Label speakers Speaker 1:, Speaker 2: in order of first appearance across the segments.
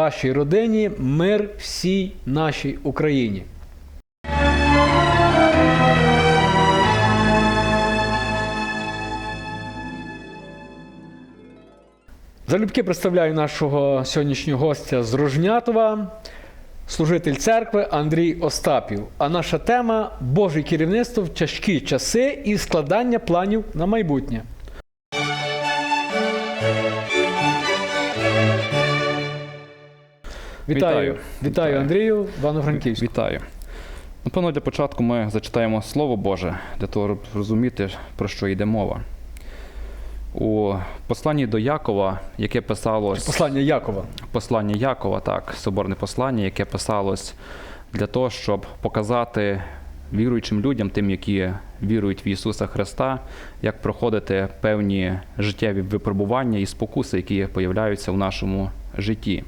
Speaker 1: вашій родині, мир всій нашій Україні. Залюбки представляю нашого сьогоднішнього гостя з Рожнятова, служитель церкви Андрій Остапів. А наша тема Боже керівництво в тяжкі часи і складання планів на майбутнє. Вітаю,
Speaker 2: Вітаю.
Speaker 1: вітаю. Андрію, Івано-Франківську.
Speaker 2: Вітаю. Напевно, для початку ми зачитаємо Слово Боже, для того, щоб розуміти, про що йде мова. У посланні до Якова, яке писалось
Speaker 1: Послання Якова.
Speaker 2: послання Якова, так, соборне послання, яке писалось для того, щоб показати віруючим людям, тим, які вірують в Ісуса Христа, як проходити певні життєві випробування і спокуси, які появляються в нашому житті.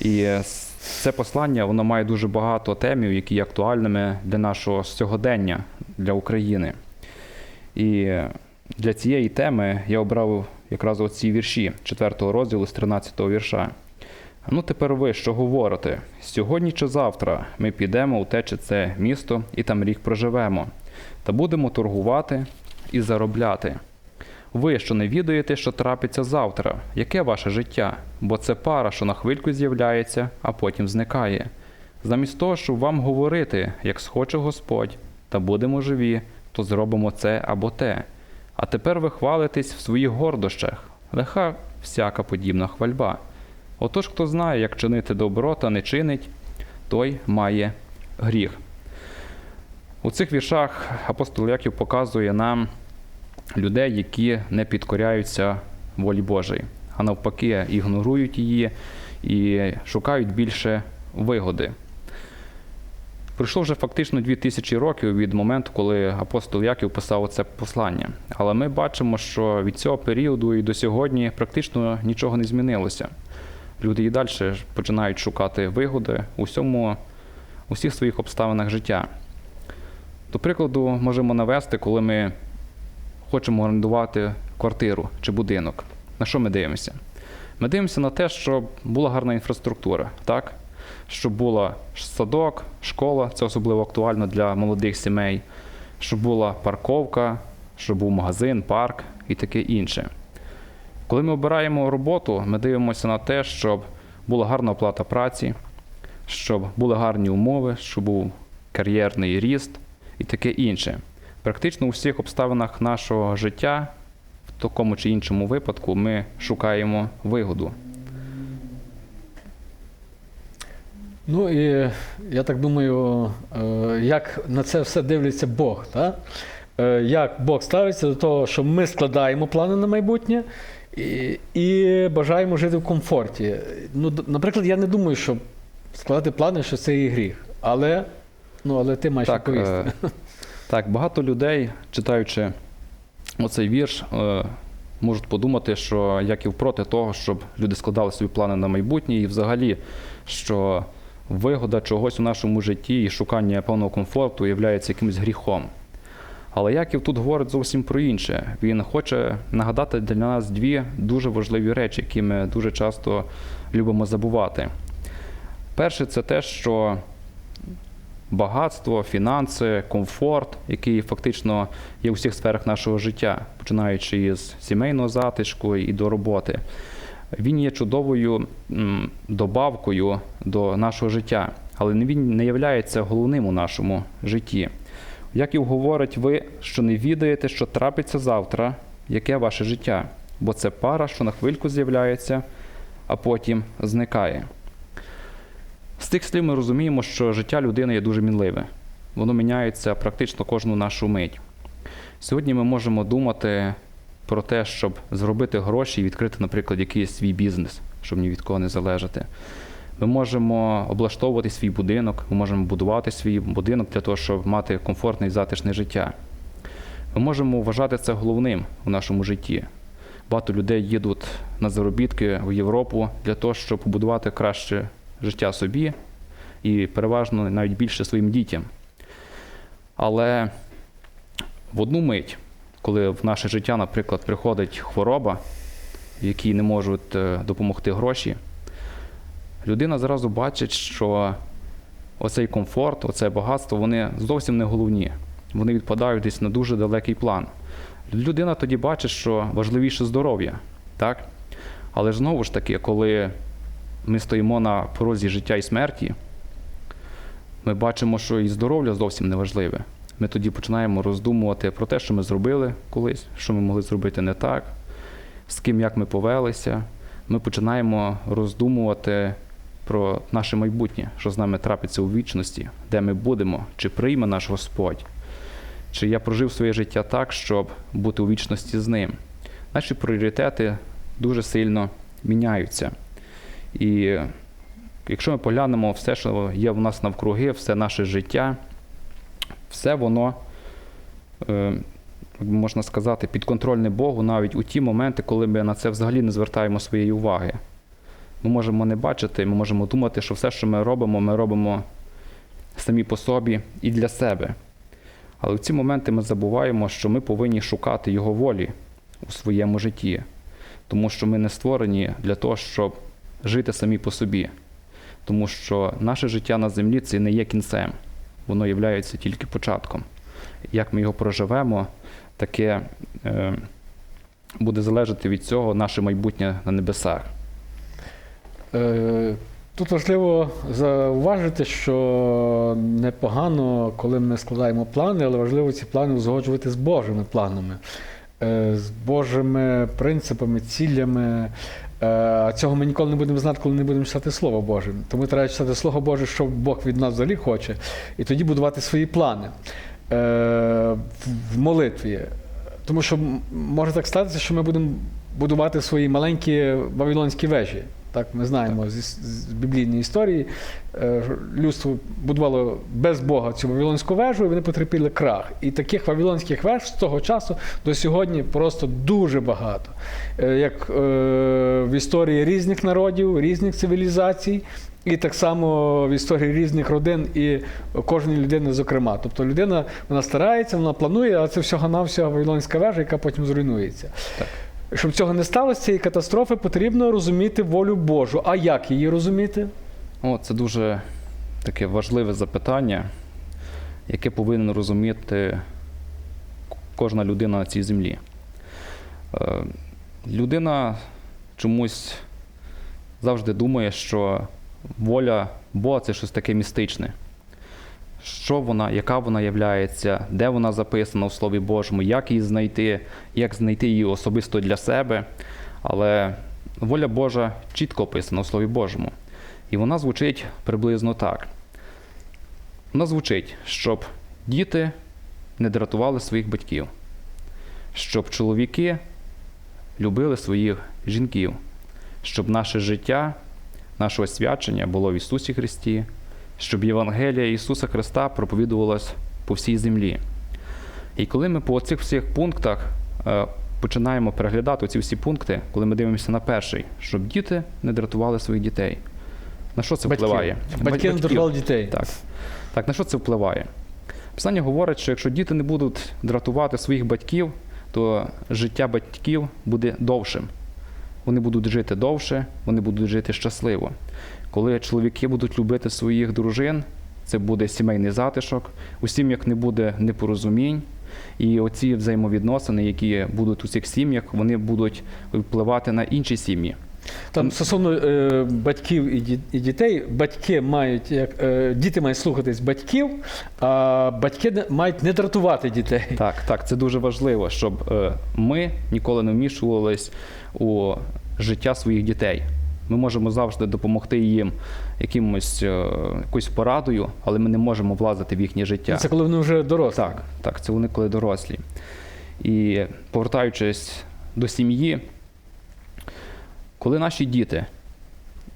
Speaker 2: І це послання воно має дуже багато темів, які є актуальними для нашого сьогодення, для України. І для цієї теми я обрав якраз оці вірші 4 розділу з 13 вірша. Ну, тепер ви що говорите? Сьогодні чи завтра ми підемо у те чи це місто і там рік проживемо, та будемо торгувати і заробляти. Ви, що не відаєте, що трапиться завтра, яке ваше життя? Бо це пара, що на хвильку з'являється, а потім зникає. Замість того, щоб вам говорити, як схоче Господь, та будемо живі, то зробимо це або те. А тепер ви хвалитесь в своїх гордощах, лиха всяка подібна хвальба. Отож, хто знає, як чинити добро та не чинить, той має гріх. У цих віршах апостол Яків показує нам людей, які не підкоряються волі Божої, а навпаки, ігнорують її і шукають більше вигоди. Пройшло вже фактично 2000 років від моменту, коли апостол Яків писав це послання. Але ми бачимо, що від цього періоду і до сьогодні практично нічого не змінилося. Люди і далі починають шукати вигоди у всьому, у своїх обставинах життя. До прикладу, можемо навести, коли ми хочемо орендувати квартиру чи будинок. На що ми дивимося? Ми дивимося на те, щоб була гарна інфраструктура, так? щоб була садок, школа, це особливо актуально для молодих сімей, щоб була парковка, щоб був магазин, парк і таке інше. Коли ми обираємо роботу, ми дивимося на те, щоб була гарна оплата праці, щоб були гарні умови, щоб був кар'єрний ріст і таке інше. Практично у всіх обставинах нашого життя, в такому чи іншому випадку, ми шукаємо вигоду.
Speaker 1: Ну і я так думаю, е, як на це все дивиться Бог, так? Е, як Бог ставиться до того, що ми складаємо плани на майбутнє і, і бажаємо жити в комфорті. Ну, наприклад, я не думаю, що складати плани, що це і гріх. Але, ну, але ти маєш
Speaker 2: Так,
Speaker 1: відповісти.
Speaker 2: Так, багато людей, читаючи оцей вірш, е, можуть подумати, що Яків проти того, щоб люди складали собі плани на майбутнє, і взагалі, що вигода чогось у нашому житті і шукання певного комфорту є якимось гріхом. Але Яків тут говорить зовсім про інше. Він хоче нагадати для нас дві дуже важливі речі, які ми дуже часто любимо забувати. Перше, це те, що багатство, фінанси, комфорт, який фактично є у всіх сферах нашого життя, починаючи із сімейного затишку і до роботи. Він є чудовою добавкою до нашого життя, але він не є головним у нашому житті. Яків говорить, ви, що не відаєте, що трапиться завтра, яке ваше життя, бо це пара, що на хвильку з'являється, а потім зникає. З цих слів ми розуміємо, що життя людини є дуже мінливе. Воно міняється практично кожну нашу мить. Сьогодні ми можемо думати про те, щоб зробити гроші і відкрити, наприклад, якийсь свій бізнес, щоб ні від кого не залежати. Ми можемо облаштовувати свій будинок, ми можемо будувати свій будинок для того, щоб мати комфортне і затишне життя. Ми можемо вважати це головним у нашому житті. Багато людей їдуть на заробітки в Європу для того, щоб побудувати краще життя собі і переважно навіть більше своїм дітям. Але в одну мить, коли в наше життя, наприклад, приходить хвороба, які не можуть е, допомогти гроші, людина зразу бачить, що оцей комфорт, оце багатство, вони зовсім не головні. Вони відпадають десь на дуже далекий план. Людина тоді бачить, що важливіше здоров'я, так? Але знову ж таки, коли ми стоїмо на порозі життя і смерті, ми бачимо, що і здоров'я зовсім не важливе. Ми тоді починаємо роздумувати про те, що ми зробили колись, що ми могли зробити не так, з ким як ми повелися. Ми починаємо роздумувати про наше майбутнє, що з нами трапиться у вічності, де ми будемо, чи прийме наш Господь, чи я прожив своє життя так, щоб бути у вічності з ним. Наші пріоритети дуже сильно міняються. І якщо ми поглянемо все, що є в нас навкруги, все наше життя, все воно, е, можна сказати, підконтрольне Богу навіть у ті моменти, коли ми на це взагалі не звертаємо своєї уваги. Ми можемо не бачити, ми можемо думати, що все, що ми робимо, ми робимо самі по собі і для себе. Але в ці моменти ми забуваємо, що ми повинні шукати Його волі у своєму житті, тому що ми не створені для того, щоб жити самі по собі. Тому що наше життя на землі це не є кінцем, воно є тільки початком. Як ми його проживемо, таке е, буде залежати від цього наше майбутнє на небесах.
Speaker 1: Е, Тут важливо зауважити, що непогано, коли ми складаємо плани, але важливо ці плани узгоджувати з Божими планами, е, з Божими принципами, цілями. Е, цього ми ніколи не будемо знати, коли не будемо читати Слово Боже. Тому треба читати Слово Боже, що Бог від нас взагалі хоче, і тоді будувати свої плани е, в- молитві. Тому що може так статися, що ми будемо будувати свої маленькі вавилонські вежі. Так, ми знаємо зі з, з біблійної історії. е, Людство будувало без Бога цю вавилонську вежу, і вони потерпіли крах. І таких вавилонських веж з того часу до сьогодні просто дуже багато. Е, Як е, в історії різних народів, різних цивілізацій, і так само в історії різних родин і кожної людини, зокрема. Тобто людина вона старається, вона планує, а це всього-навсього вавилонська вежа, яка потім зруйнується.
Speaker 2: Так.
Speaker 1: Щоб цього не сталося, цієї катастрофи, потрібно розуміти волю Божу. А як її розуміти?
Speaker 2: О, це дуже таке важливе запитання, яке повинен розуміти кожна людина на цій землі. Е, Людина чомусь завжди думає, що воля Бога це щось таке містичне. Що вона, яка вона являється, де вона записана у Слові Божому, як її знайти, як знайти її особисто для себе. Але воля Божа чітко описана у Слові Божому. І вона звучить приблизно так. Вона звучить, щоб діти не дратували своїх батьків, щоб чоловіки любили своїх жінків, щоб наше життя, наше освячення було в Ісусі Христі, щоб Євангелія Ісуса Христа проповідувалась по всій землі. І коли ми по цих всіх пунктах е, починаємо переглядати ці всі пункти, коли ми дивимося на перший, щоб діти не дратували своїх дітей. На що це
Speaker 1: Батьків.
Speaker 2: впливає?
Speaker 1: Батьки не дратували дітей.
Speaker 2: Так. так, на що це впливає? Писання говорить, що якщо діти не будуть дратувати своїх батьків, то життя батьків буде довшим. Вони будуть жити довше, вони будуть жити щасливо. Коли чоловіки будуть любити своїх дружин, це буде сімейний затишок, у сім'ях не буде непорозумінь. І оці взаємовідносини, які будуть у цих сім'ях, вони будуть впливати на інші сім'ї.
Speaker 1: Там стосовно е, батьків і, ді- і дітей, батьки мають як е, діти мають слухатись батьків, а батьки не- мають не дратувати дітей.
Speaker 2: Так, так, це дуже важливо, щоб е, ми ніколи не вмішувались у життя своїх дітей. Ми можемо завжди допомогти їм якимось е, якоюсь порадою, але ми не можемо влазити в їхнє життя.
Speaker 1: Це коли вони вже дорослі.
Speaker 2: Так, так, це вони коли дорослі. І повертаючись до сім'ї, коли наші діти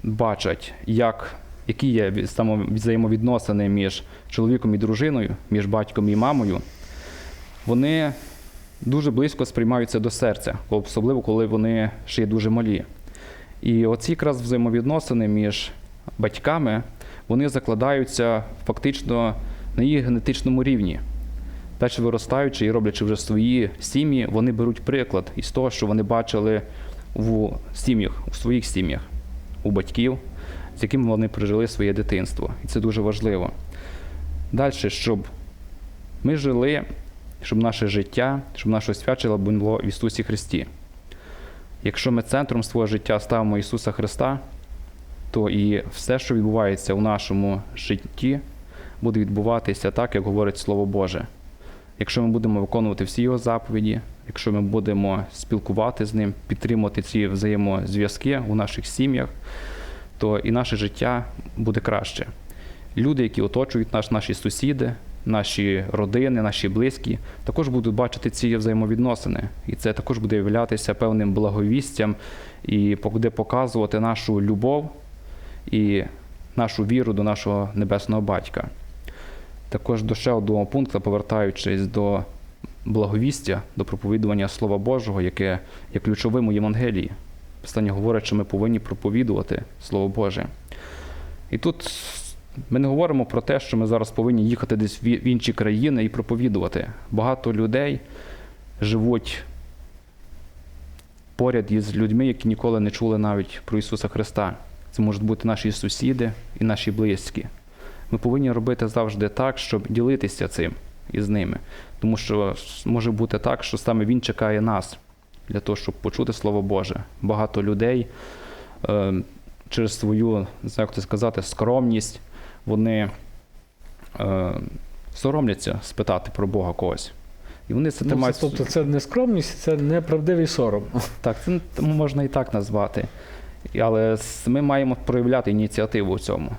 Speaker 2: бачать, як, які є ві- взаємовідносини між чоловіком і дружиною, між батьком і мамою, вони дуже близько сприймаються до серця, особливо коли вони ще є дуже малі. І оці якраз взаємовідносини між батьками вони закладаються фактично на їх генетичному рівні. Далі виростаючи і роблячи вже свої сім'ї, вони беруть приклад із того, що вони бачили в сім'ях, у своїх сім'ях, у батьків, з якими вони прожили своє дитинство. І це дуже важливо. Далі, щоб ми жили, щоб наше життя, щоб наше освячення було в Ісусі Христі. Якщо ми центром свого життя ставимо Ісуса Христа, то і все, що відбувається у нашому житті, буде відбуватися так, як говорить Слово Боже. Якщо ми будемо виконувати всі його заповіді, якщо ми будемо спілкувати з ним, підтримувати ці взаємозв'язки у наших сім'ях, то і наше життя буде краще. Люди, які оточують нас, наші сусіди, наші родини, наші близькі, також будуть бачити ці взаємовідносини. І це також буде являтися певним благовістям і буде показувати нашу любов і нашу віру до нашого небесного батька. Також до ще одного пункту, повертаючись до благовістя, до проповідування Слова Божого, яке є ключовим у Євангелії. Писання говорить, що ми повинні проповідувати Слово Боже. І тут ми не говоримо про те, що ми зараз повинні їхати десь в інші країни і проповідувати. Багато людей живуть поряд із людьми, які ніколи не чули навіть про Ісуса Христа. Це можуть бути наші сусіди і наші близькі. Ми повинні робити завжди так, щоб ділитися цим із ними. Тому що може бути так, що саме Він чекає нас для того, щоб почути Слово Боже. Багато людей е, через свою, як це сказати, скромність, вони е, соромляться спитати про Бога когось. І вони це
Speaker 1: Ну,
Speaker 2: тримають.
Speaker 1: це, тобто це не скромність, це неправдивий сором.
Speaker 2: Так, це можна і так назвати. Але ми маємо проявляти ініціативу у цьому.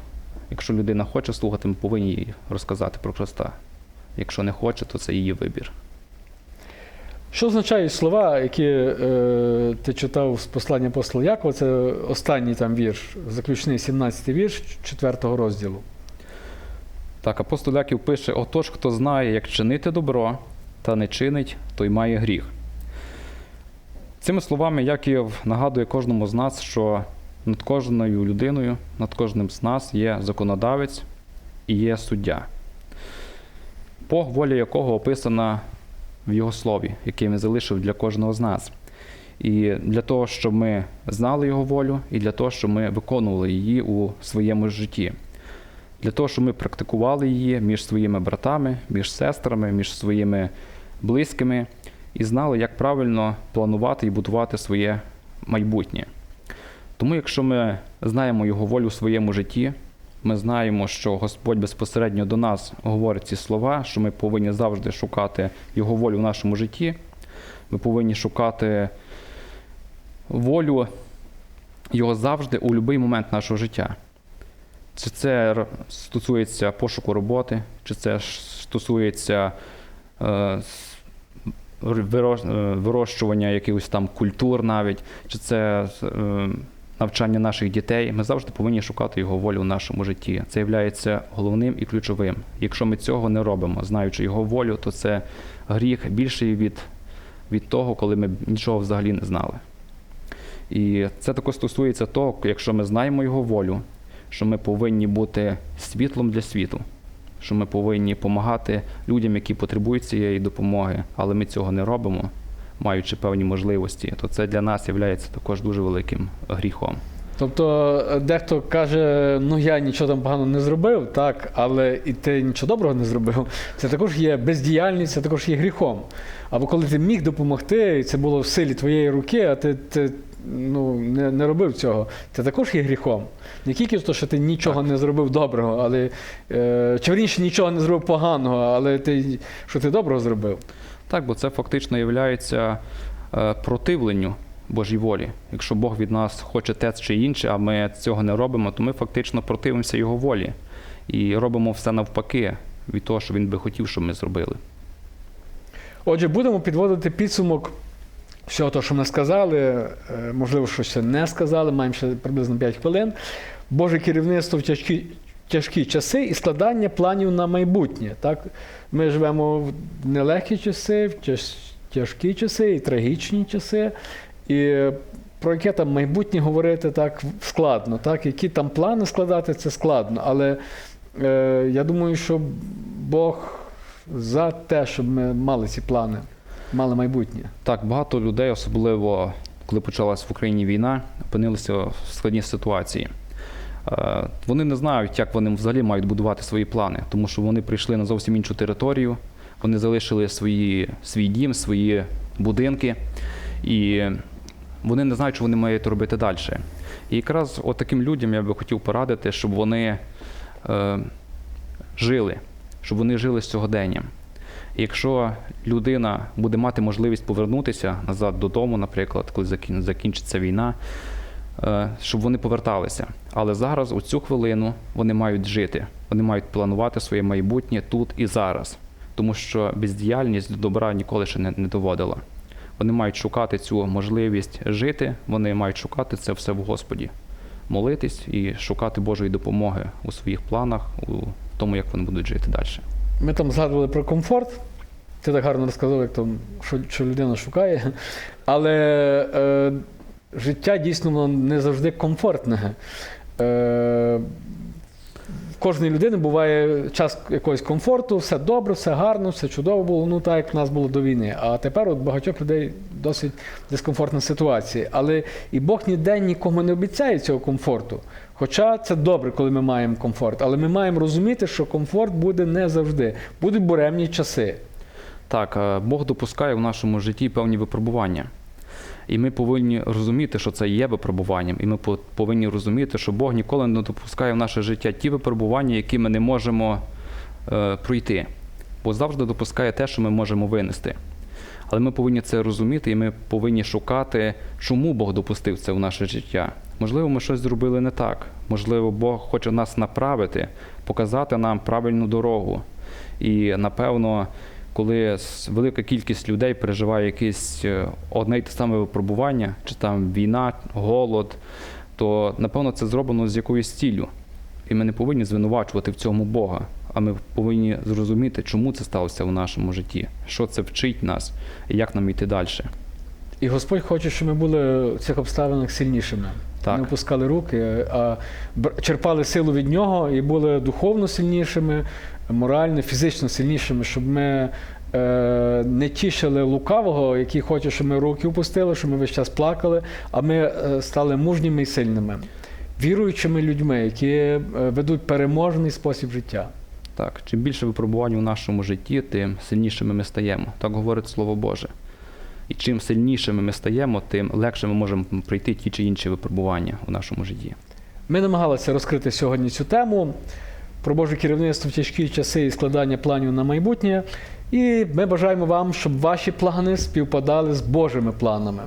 Speaker 2: Якщо людина хоче слухати, ми повинні їй розказати про Христа. Якщо не хоче, то це її вибір.
Speaker 1: Що означають слова, які е, ти читав з послання апостола Якова? Це останній там вірш, заключний 17-й вірш 4 розділу.
Speaker 2: Так, апостол Яків пише: отож, хто знає, як чинити добро, та не чинить, той має гріх. Цими словами Яків нагадує кожному з нас, що над кожною людиною, над кожним з нас є законодавець і є суддя. Бог, воля якого описана в його слові, який він залишив для кожного з нас. І для того, щоб ми знали його волю, і для того, щоб ми виконували її у своєму житті для того, щоб ми практикували її між своїми братами, між сестрами, між своїми близькими і знали, як правильно планувати і будувати своє майбутнє. Тому, якщо ми знаємо Його волю в своєму житті, ми знаємо, що Господь безпосередньо до нас говорить ці слова, що ми повинні завжди шукати Його волю в нашому житті, ми повинні шукати волю Його завжди у будь-який момент нашого життя. Чи це стосується пошуку роботи, чи це стосується е, е, вирощування якихось там культур навіть, чи це е, навчання наших дітей, ми завжди повинні шукати його волю в нашому житті. Це є головним і ключовим. Якщо ми цього не робимо, знаючи його волю, то це гріх більший від, від того, коли ми нічого взагалі не знали. І це також стосується того, якщо ми знаємо його волю, що ми повинні бути світлом для світу, що ми повинні допомагати людям, які потребують цієї допомоги, але ми цього не робимо, маючи певні можливості, то це для нас є також дуже великим гріхом.
Speaker 1: Тобто е, дехто каже, ну я нічого там поганого не зробив, так, але і ти нічого доброго не зробив. Це також є бездіяльність, це також є гріхом. Або коли ти міг допомогти, і це було в силі твоєї руки, а ти, ти ну, не, не робив цього, це також є гріхом. Не тільки то, що ти нічого не зробив доброго, але е, чи вірніше нічого не зробив поганого, але ти, що ти доброго зробив.
Speaker 2: Так, бо це фактично є противленню Божій волі. Якщо Бог від нас хоче те чи інше, а ми цього не робимо, то ми фактично противимося Його волі і робимо все навпаки від того, що Він би хотів, щоб ми зробили.
Speaker 1: Отже, будемо підводити підсумок всього того, що ми сказали. Е, Можливо, щось не сказали, маємо ще приблизно 5 хвилин. Боже керівництво в тяжкі, тяжкі часи і складання планів на майбутнє. Так? Ми живемо в нелегкі часи, в тяжкі часи і трагічні часи. І про яке там майбутнє говорити так складно. Так? Які там плани складати, це складно. Але е, я думаю, що Бог за те, щоб ми мали ці плани, мали майбутнє.
Speaker 2: Так, багато людей, особливо коли почалась в Україні війна, опинилися в складній ситуації. Е, Вони не знають, як вони взагалі мають будувати свої плани, тому що вони прийшли на зовсім іншу територію, вони залишили свої, свій дім, свої будинки, і вони не знають, що вони мають робити далі. І якраз таким людям я би хотів порадити, щоб вони е, жили, щоб вони жили з сьогоденням. Якщо людина буде мати можливість повернутися назад додому, наприклад, коли закінчиться війна, е, щоб вони поверталися. Але зараз, у цю хвилину, вони мають жити, вони мають планувати своє майбутнє тут і зараз, тому що бездіяльність до добра ніколи ще не доводила. Вони мають шукати цю можливість жити, вони мають шукати це все в Господі, молитись і шукати Божої допомоги у своїх планах, у тому, як вони будуть жити далі.
Speaker 1: Ми там згадували про комфорт. Ти так гарно розказав, як там, що, що людина шукає. Але е, життя дійсно воно не завжди комфортне. Е, в кожної людини буває час якогось комфорту, все добре, все гарно, все чудово було, ну так як в нас було до війни. А тепер от багатьох людей досить дискомфортна ситуація. Але і Бог ніде нікому не обіцяє цього комфорту. Хоча це добре, коли ми маємо комфорт, але ми маємо розуміти, що комфорт буде не завжди. Будуть буремні часи.
Speaker 2: Так, е, Бог допускає в нашому житті певні випробування. І ми повинні розуміти, що це є випробуванням, і ми повинні розуміти, що Бог ніколи не допускає в наше життя ті випробування, які ми не можемо е, пройти. Бо завжди допускає те, що ми можемо винести. Але ми повинні це розуміти, і ми повинні шукати, чому Бог допустив це в наше життя. Можливо, ми щось зробили не так. Можливо, Бог хоче нас направити, показати нам правильну дорогу. І напевно, коли велика кількість людей переживає якесь е, одне й те саме випробування, чи там війна, голод, то напевно це зроблено з якоюсь ціллю. І ми не повинні звинувачувати в цьому Бога, а ми повинні зрозуміти, чому це сталося в нашому житті, що це вчить нас і як нам йти далі.
Speaker 1: І Господь хоче, щоб ми були в цих обставинах сильнішими.
Speaker 2: Так.
Speaker 1: Не опускали руки, а черпали силу від нього і були духовно сильнішими, морально, фізично сильнішими, щоб ми е, не тішили лукавого, який хоче, щоб ми руки опустили, щоб ми весь час плакали, а ми е, стали мужніми і сильними, віруючими людьми, які е, ведуть переможний спосіб життя.
Speaker 2: Так, чим більше випробувань у нашому житті, тим сильнішими ми стаємо. Так говорить Слово Боже. І чим сильнішими ми стаємо, тим легше ми можемо пройти ті чи інші випробування у нашому житті.
Speaker 1: Ми намагалися розкрити сьогодні цю тему про Боже керівництво в тяжкі часи і складання планів на майбутнє. І ми бажаємо вам, щоб ваші плани співпадали з Божими планами.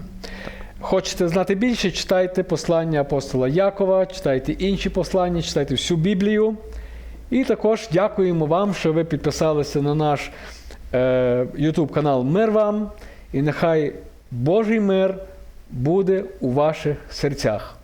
Speaker 1: Хочете знати більше, читайте послання апостола Якова, читайте інші послання, читайте всю Біблію. І також дякуємо вам, що ви підписалися на наш е, YouTube канал Мир вам. І нехай Божий мир буде у ваших серцях.